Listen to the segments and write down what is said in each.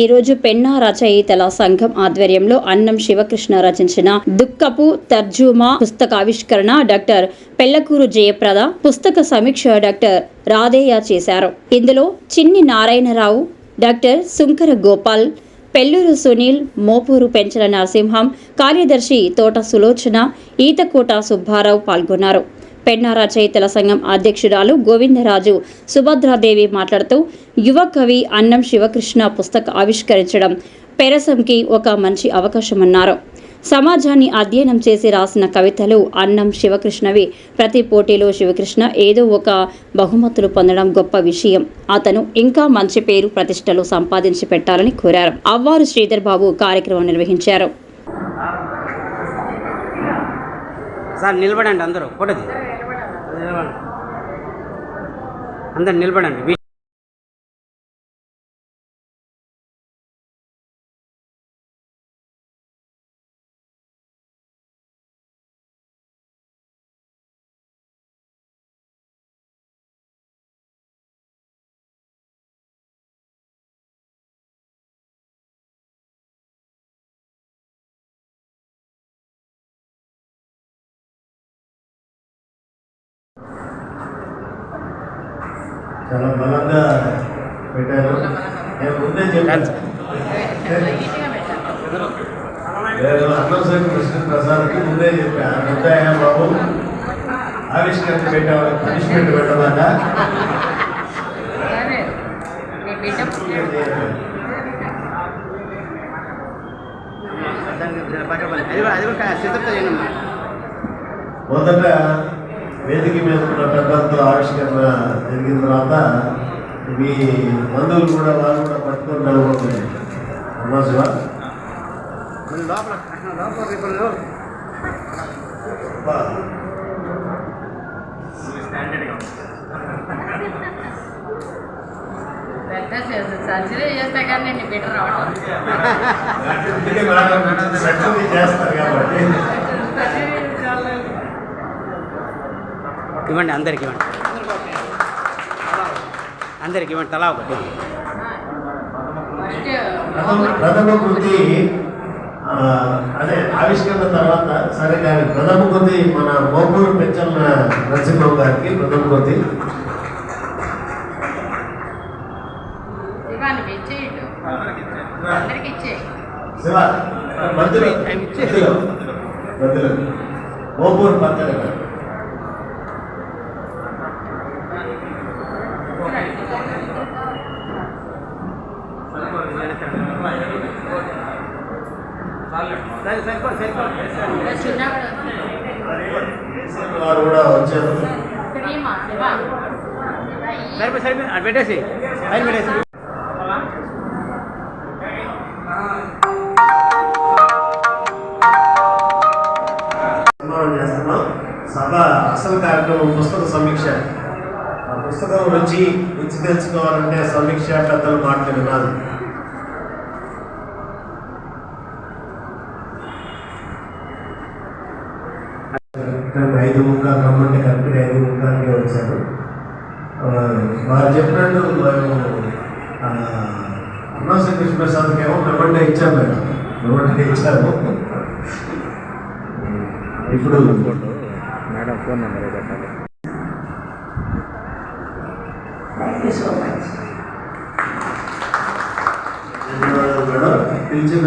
ఈరోజు పెన్నా రచయితల సంఘం ఆధ్వర్యంలో అన్నం శివకృష్ణ రచించిన దుఃఖపు తర్జుమా పుస్తకావిష్కరణ డాక్టర్ పెళ్ళకూరు జయప్రద పుస్తక సమీక్ష డాక్టర్ రాధేయ చేశారు. ఇందులో చిన్ని నారాయణరావు డాక్టర్ శుంకర గోపాల్ పెల్లూరు సునీల్ మోపూరు పెంచల నరసింహం కార్యదర్శి తోట సులోచన ఈతకోట సుబ్బారావు పాల్గొన్నారు. పెన్నా రచయితల సంఘం అధ్యక్షురాలు గోవిందరాజు సుభద్రాదేవి మాట్లాడుతూ యువ కవి అన్నం శివకృష్ణ పుస్తక ఆవిష్కరించడం పెరసంకి ఒక మంచి అవకాశమన్నారు. సమాజాన్ని అధ్యయనం చేసి రాసిన కవితలు అన్నం శివకృష్ణవి. ప్రతి పోటీలో శివకృష్ణ ఏదో ఒక బహుమతులు పొందడం గొప్ప విషయం. అతను ఇంకా మంచి పేరు ప్రతిష్టలు సంపాదించి పెట్టాలని కోరారు. అవ్వారు శ్రీధర్ బాబు కార్యక్రమం నిర్వహించారు. సార్ నిలబడండి అందరూ తీ. నిలబడండి అందరు నిలబడండి చాలా బలంగా పెట్టారు నేను ముందే చెప్పాను నేను అన్నవసరి కృష్ణ ప్రసాద్కి ముందే చెప్పాను ముద్దయ్య బాబు ఆవిష్కరణ పెట్టావు పనిష్మెంట్ అమ్మా. మొదట వేదిక మీద ఉన్న పెద్దలతో ఆవిష్కరణ జరిగిన తర్వాత మీ బంధువులు కూడా వాళ్ళు కూడా పట్టుకొని నిలబడుతుంది అన్నా శివ. సర్జరీ చేస్తే కానీ నేను బిడ్డ రావడం. అందుకే మేడం సక్సెస్ చేస్తారు కాబట్టి. ఇవ్వండి అందరికి ఇవ్వండి. అందరికి ఇవ్వండి తలా ఒకటి. ప్రథమ ప్రథమ కృతి అదే ఆవిష్కరణ తర్వాత సరే కానీ ప్రథమ కృతి మన మోపూరు పెంచల్ నరసింహం గారికి ప్రథమ కృతి. శివ మధ్యలో మధ్యలో మోపూరు వారు కూడా వచ్చారు క్రీమా ఇవ్వ సరిపో సరిపో అది పెట్టేసి. పైన పెట్టేసి. సన్మానం చేస్తున్నాం. సభ అసలు కార్యక్రమం పుస్తక సమీక్ష. ఆ పుస్తకం రుచి రుచి తెలుసుకోవాలంటే సమీక్ష పెద్దలు మాటలు వినాలి కరెక్ట్ ఐదు ముక్కాలు రమ్మంటే కరెక్ట్గా ఐదు ముక్కాలకే వచ్చారు. ఆ, వారు చెప్పినట్టు మేము అన్నా శ్రీకృష్ణ ప్రసాద్కి ఏమో మెమంటే ఇచ్చాం మేడం. మెమంటే ఇచ్చాము ఇప్పుడు మేడం ఫోన్ నెంబర్ పెట్టాలి? ధన్యవాదాలు మేడం. పిలిచిన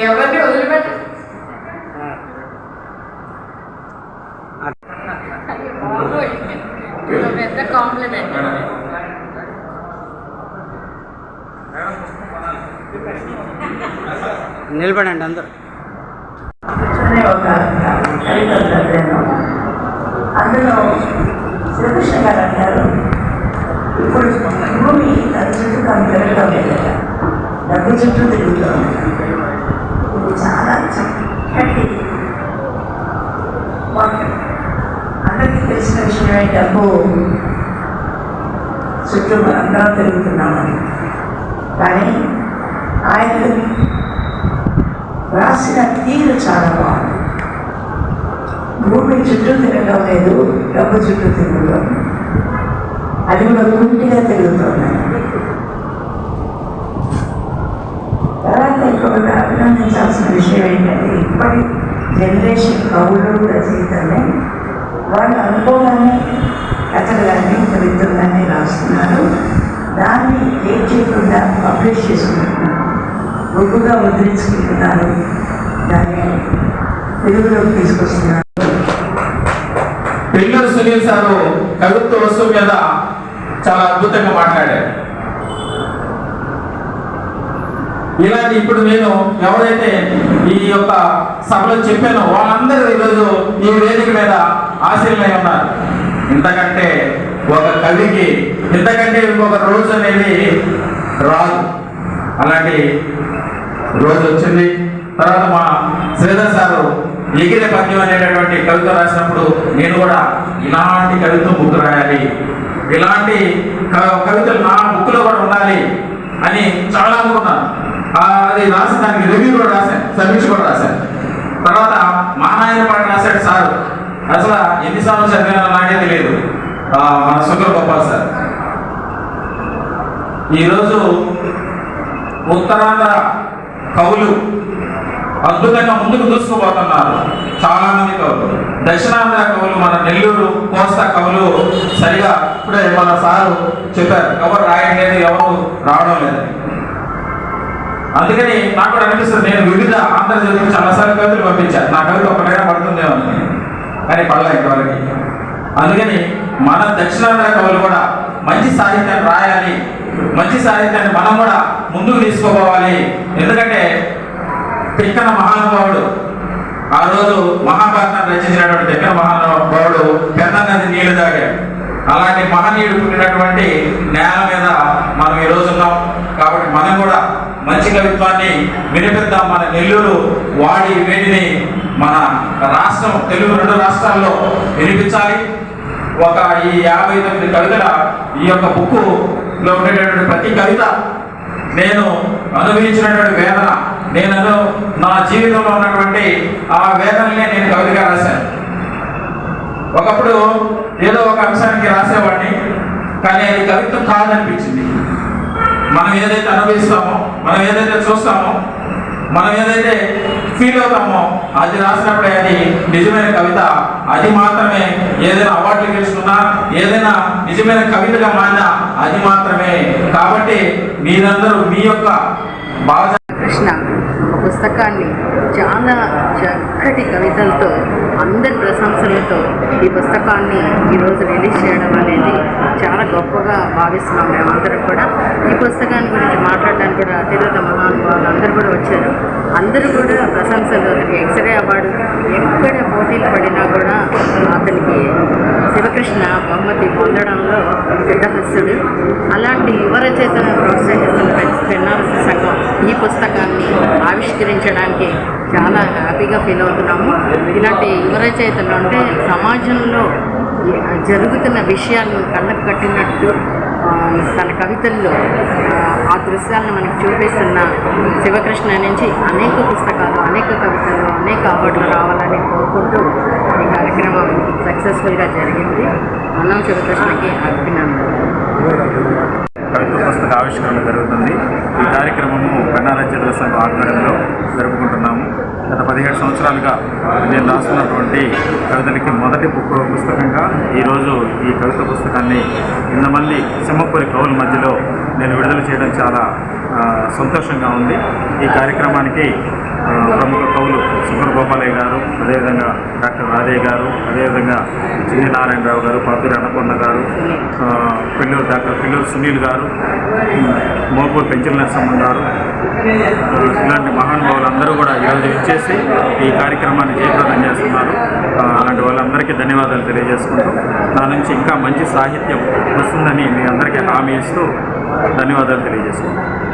ఎవరిని వదిలిపెట్ట. పెద్ద కాంప్లిమెంట్ నిలబడండి అందరూ. అందులో శ్రీకృష్ణ గారు అంటారు ఇప్పుడు భూమి తన చుట్టూ తాను తిరగడం లేదట డబ్బు చుట్టూ తిరుగుతుంది ఇది చాలా చక్కటి వాక్యం అందరికీ తెలిసిన విషయమే డబ్బు చుట్టూ మనందరం తిరుగుతున్నామని. కానీ ఆయన రాసిన తీరు చాలా బాగుంది. భూమి చుట్టూ తిరగడం లేదు డబ్బు చుట్టూ తిరగడం. అది కూడా గుంటిగా తిరుగుతుంది. తర్వాత ఇంకొకటి అభినందించాల్సిన విషయం ఏంటంటే ఇప్పటి జనరేషన్ కవులు రచయితలే వాళ్ళు అనుకోగానే కథలు కానీ కవితలు కానీ రాస్తున్నారు. దాన్ని ఏం చేయకుండా పబ్లిష్ చేసుకుంటున్నారు. గొప్పగా ముద్రించుకుంటున్నారు దాన్ని తెలుగులోకి తీసుకొస్తున్నారు. పెళ్ళూరు సునీల్ సారు కవిత్వ వస్తువు మీద చాలా అద్భుతంగా మాట్లాడారు. ఇలాంటి ఇప్పుడు నేను ఎవరైతే ఈ యొక్క సభలో చెప్పానో వాళ్ళందరూ ఈరోజు ఈ వేదిక మీద ఆశీర్లై ఉన్నారు. ఇంతకంటే ఒక కవికి ఇంతకంటే ఇంకొక రోజు అనేది రాదు. అలాంటి రోజు వచ్చింది. తర్వాత మా శ్రీధర్ సారు ఎగిరే పద్యం అనేటటువంటి కవిత రాసినప్పుడు నేను కూడా ఇలాంటి కవిత బుక్ రాయాలి. ఇలాంటి క- కవితలు నా బుక్లో కూడా ఉండాలి అని చాలా అనుకున్నాను. అది రాసి దానికి రివ్యూ కూడా రాశాను సమీక్ష కూడా రాశాను. తర్వాత మహానాయన పాట రాశాడు సార్. అసలు ఎన్నిసార్లు చదివానో నాకే తెలియదు. మన సుగర్ గోపాల్ సార్. ఈరోజు ఉత్తరాంధ్ర కవులు అద్భుతంగా ముందుకు దూసుకుపోతున్నారు. చాలా మంది కవులు. దక్షిణాంధ్ర కవులు మన నెల్లూరు కోస్తా కవులు సరిగా ఇప్పుడే మన సారు చెప్పారు. ఎవరు రాయట్లేదు ఎవరు రావడం లేదని అందుకని నాకు కూడా అనిపిస్తుంది నేను వివిధ ఆంధ్రజ్యోతికి చాలాసార్లు కవితలు పంపించాను. నా కవిత ఒకటైనా పడుతుందేమో అని. కానీ పడలే ఇంతవరకు. అందుకని మన దక్షిణాంధ్ర కవులు కూడా మంచి సాహిత్యాన్ని రాయాలి. మంచి సాహిత్యాన్ని మనం కూడా ముందుకు తీసుకుపోవాలి. ఎందుకంటే తిక్కన మహానుభావుడు ఆ రోజు మహాభారతాన్ని రచించినటువంటి తిక్కన మహానుభావుడు పెద్ద నది నీళ్ళు తాగాడు. అలాంటి మహనీయుడు పుట్టినటువంటి నేల మీద మనం ఈ ఉన్నాం. కాబట్టి మనం కూడా మంచి కవిత్వాన్ని వినిపిద్దాం మన నెల్లూరు వాడి వేడిని మన రాష్ట్రం తెలుగు రెండు రాష్ట్రాల్లో వినిపించాలి. ఒక ఈ యాభై తొమ్మిది కవితల ఈ యొక్క బుక్కులో ఉండేటటువంటి ప్రతి కవిత నేను అనుభవించినటువంటి వేదన నేను నా జీవితంలో ఉన్నటువంటి ఆ వేదనలే నేను కవితగా రాశాను. ఒకప్పుడు ఏదో ఒక అంశానికి రాసేవాడిని కానీ అది కవిత్వం కాదనిపించింది. మనం ఏదైతే అనుభవిస్తామో మనం ఏదైతే చూస్తామో మనం ఏదైతే ఫీల్ అవుతామో అది రాసినప్పుడే అది నిజమైన కవిత. అది మాత్రమే ఏదైనా అవార్డులు గెలుచుకున్నా ఏదైనా నిజమైన కవితగా మారినా అది మాత్రమే. కాబట్టి మీరందరూ మీ యొక్క భావ కృష్ణ పుస్తకాన్ని చాలా చక్కటి కవితలతో అందరి ప్రశంసలతో ఈ పుస్తకాన్ని ఈరోజు రిలీజ్ చేయడం అనేది గొప్పగా భావిస్తున్నాం మేమందరం కూడా. ఈ పుస్తకాన్ని గురించి మాట్లాడడానికి కూడా అతిథుల మహానుభావులు అందరూ కూడా వచ్చారు. అందరూ కూడా ప్రశంసలు. అతనికి ఎక్స్రే అవార్డు ఎక్కడ పోటీలు పడినా కూడా అతనికి శివకృష్ణ బహుమతి పొందడంలో సిద్ధహస్తుడు అలాంటి యువ రచయితను ప్రోత్సహిస్తున్న పెన్నారస సంఘం ఈ పుస్తకాన్ని ఆవిష్కరించడానికి చాలా హ్యాపీగా ఫీల్ అవుతున్నాము. ఇలాంటి యువ రచయితలు అంటే సమాజంలో జరుగుతున్న విషయాలను కళ్ళకు కట్టినట్టు తన కవితల్లో ఆ, దృశ్యాలను మనకు చూపిస్తున్న శివకృష్ణ నుంచి అనేక పుస్తకాలు అనేక కవితలు అనేక అవార్డులు రావాలని కోరుకుంటూ ఈ కార్యక్రమం సక్సెస్ఫుల్గా జరిగింది. మనం శివకృష్ణకి అభినందనలు. కవిత్వ పుస్తక ఆవిష్కరణ జరుగుతుంది. ఈ కార్యక్రమము పెన్నాల చిత్ర సంఘం ఆధ్వర్యంలో జరుపుకుంటున్నాము. గత పదిహేడు సంవత్సరాలుగా నేను రాస్తున్నటువంటి కవితలకి మొదటి పుస్తకంగా ఈరోజు ఈ కవిత పుస్తకాన్ని ఇంతమంది సింహపురి కవుల మధ్యలో నేను విడుదల చేయడం చాలా సంతోషంగా ఉంది. ఈ కార్యక్రమానికి ప్రముఖ కవులు సుబ్బర గోపాలయ్య గారు అదేవిధంగా డాక్టర్ రాజయ్య గారు అదేవిధంగా చిన్ని నారాయణరావు గారు పాతూరి అన్నపూర్ణ గారు పిల్లూరు డాక్టర్ పిల్లూరు సునీల్ గారు మోపూరు పెంచిన నరసమ్మ గారు ఇలాంటి మహానుభావులు అందరూ కూడా ఈరోజు ఇచ్చేసి ఈ కార్యక్రమాన్ని జయప్రదం చేస్తున్నారు. అలాంటి వాళ్ళందరికీ ధన్యవాదాలు తెలియజేసుకుంటూ నా నుంచి ఇంకా మంచి సాహిత్యం వస్తుందని మీ అందరికీ హామీ ఇస్తూ ధన్యవాదాలు తెలియజేసుకుంటాను